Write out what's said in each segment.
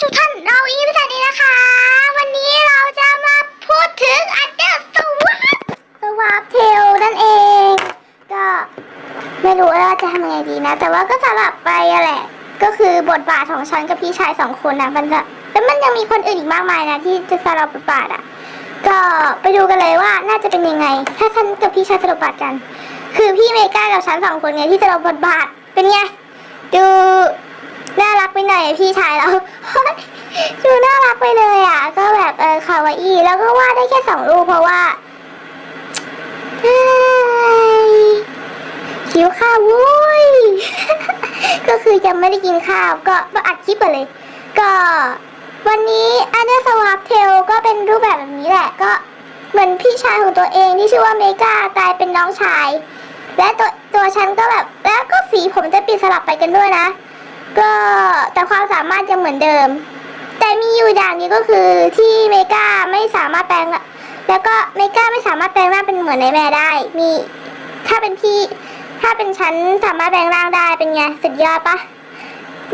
ทุกท่านเราอีพิธานี้นะคะ วันนี้เราจะมาพูดถึงอันเดอร์สวาปสวาปเทลนั่นเอง ก็ไม่รู้ว่าจะทำยังไงดีนะ แต่ว่าก็สลับไปอะแหละ ก็คือบทบาทของฉันกับพี่ชายสองคนนะมันจะแต่มันยังมีคนอื่นอีกมากมายนะที่จะสลับบทบาทอะ ก็ไปดูกันเลยว่าน่าจะเป็นยังไง ถ้าฉันกับพี่ชายสลับบทบาทกัน คือพี่เมกากับฉันสองคนไงที่จะรับบทบาทเป็นไงดู หน่อยพี่ชายเราดูน่ารักไปเลยอะ ก็แบบเออคาวาอี้แล้วก็วาดได้แค่สองรูปเพราะว่าเฮ้ยหิวข้าววุ้ยก็คือยังไม่ได้กินข้าว ก็อัดคลิปก่อนเลย ก็วันนี้อันเดอร์สวาปเทลก็เป็นรูปแบบแบบนี้แหละ ก็เหมือนพี่ชายของตัวเองที่ชื่อว่าเมกากลายเป็นน้องชาย และตัวตัวฉันก็แบบแล้วก็สีผมจะเปลี่ยนสลับไปกันด้วยนะ ก็แต่ความสามารถยังเหมือนเดิม แต่มีอยู่อย่างนี้ก็คือที่เมกาไม่สามารถแปลง แล้วก็เมกาไม่สามารถแปลงร่างเป็นเหมือนในแม่ได้ มีถ้าเป็นพี่ถ้าเป็นฉันสามารถแปลงร่างได้เป็นไงสุดยอดปะ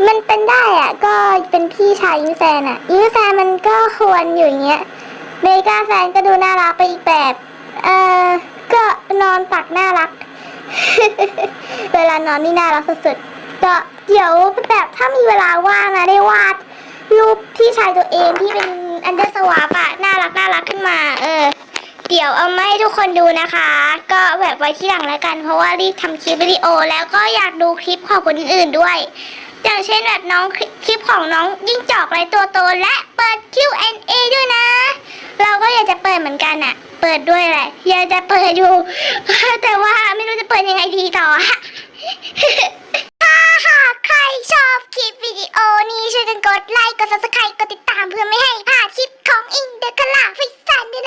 มันเป็นได้อะก็เป็นพี่ชายยิงแซนอะยิงแซนมันก็ควรอยู่อย่างเงี้ยเมกาแซนก็ดูน่ารักไปอีกแบบเออก็นอนตักน่ารัก เวลานอนนี่น่ารักสุดๆ ก็เดี๋ยวแบบถ้ามีเวลาว่างนะได้วาดรูปพี่ชายตัวเองที่เป็นอันเดอร์สวาปอะน่ารักน่ารักขึ้นมา เออ เดี๋ยวเอามาให้ทุกคนดูนะคะ ก็แบบไว้ที่หลังแล้วกัน เพราะว่ารีบทำคลิปวิดีโอ แล้วก็อยากดูคลิปของคนอื่นด้วย อย่างเช่นแบบน้องคลิปของน้องยิ่งจอกไรตัวโตและเปิด Q&A ด้วยนะ เราก็อยากจะเปิดเหมือนกันอะเปิดด้วยแหละอยากจะเปิดอยู่ แต่ว่าไม่รู้จะเปิดยังไงดีต่อ กดไลค์กด subscribe กดติดตามเพื่อไม่ให้พลาดคลิปของอิงเดอะคลาฟิสันด้วยนะ